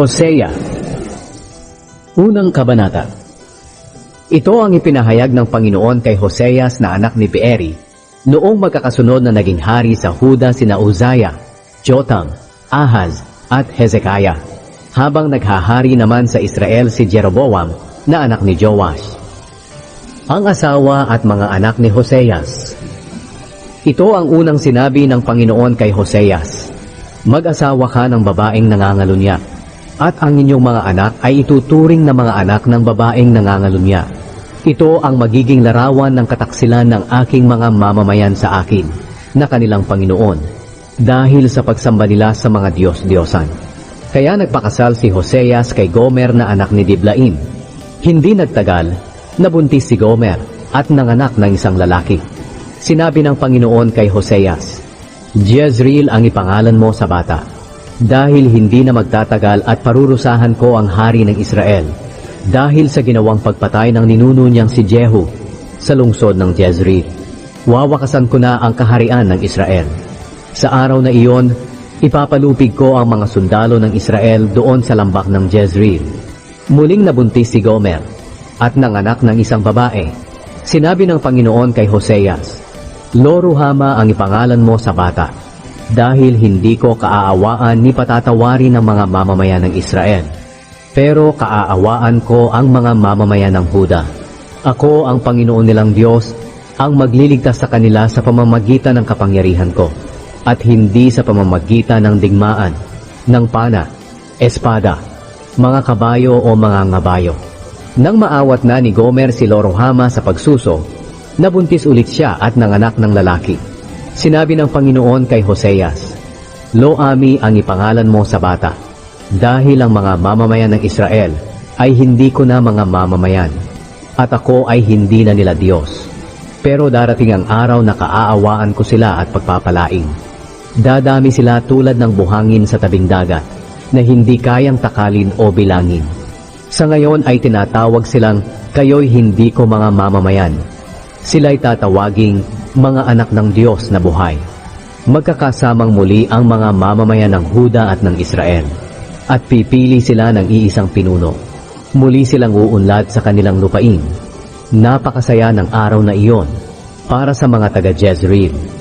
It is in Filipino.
Hosea. Unang Kabanata. Ito ang ipinahayag ng Panginoon kay Hoseas na anak ni Beeri noong magkakasunod na naging hari sa Huda sina Uzziah, Jotam, Ahaz at Hezekiah habang naghahari naman sa Israel si Jeroboam na anak ni Joash. Ang asawa at mga anak ni Hoseas Ito ang unang sinabi ng Panginoon kay Hoseas Mag-asawa ka ng babaeng nangangalunya at ang inyong mga anak ay ituturing na mga anak ng babaeng nangangalunya. Ito ang magiging larawan ng kataksilan ng aking mga mamamayan sa akin na kanilang Panginoon dahil sa pagsamba nila sa mga Diyos-Diyosan. Kaya nagpakasal si Hoseas kay Gomer na anak ni Diblaim. Hindi nagtagal, nabuntis si Gomer at nanganak ng isang lalaki. Sinabi ng Panginoon kay Hoseas, Jezreel ang ipangalan mo sa bata, dahil hindi na magtatagal at parurusahan ko ang hari ng Israel, dahil sa ginawang pagpatay ng ninuno niyang si Jehu sa lungsod ng Jezreel. Wawakasan ko na ang kaharian ng Israel. Sa araw na iyon, ipapalupig ko ang mga sundalo ng Israel doon sa lambak ng Jezreel. Muling nabuntis si Gomer at nanganak ng isang babae. Sinabi ng Panginoon kay Hoseas, Loruhama ang ipangalan mo sa bata, dahil hindi ko kaaawaan ni patatawarin ng mga mamamayan ng Israel. Pero kaaawaan ko ang mga mamamayan ng Huda. Ako ang Panginoon nilang Diyos, ang magliligtas sa kanila sa pamamagitan ng kapangyarihan ko, at hindi sa pamamagitan ng digmaan, ng pana, espada, mga kabayo o mga ngabayo. Nang maawat na ni Gomer si Loruhama sa pagsuso, Nabuntis ulit siya at nanganak ng lalaki. Sinabi ng Panginoon kay Hoseas, Lo-ami ang ipangalan mo sa bata, dahil ang mga mamamayan ng Israel ay hindi ko na mga mamamayan, at ako ay hindi na nila Diyos. Pero darating ang araw na kaaawaan ko sila at pagpapalaing. Dadami sila tulad ng buhangin sa tabing dagat, na hindi kayang takalin o bilangin. Sa ngayon ay tinatawag silang, kayo'y hindi ko mga mamamayan, Sila'y tatawaging mga anak ng Diyos na buhay. Magkakasamang muli ang mga mamamayan ng Huda at ng Israel. At pipili sila ng iisang pinuno. Muli silang uunlad sa kanilang lupain. Napakasaya ng araw na iyon para sa mga taga Jezreel.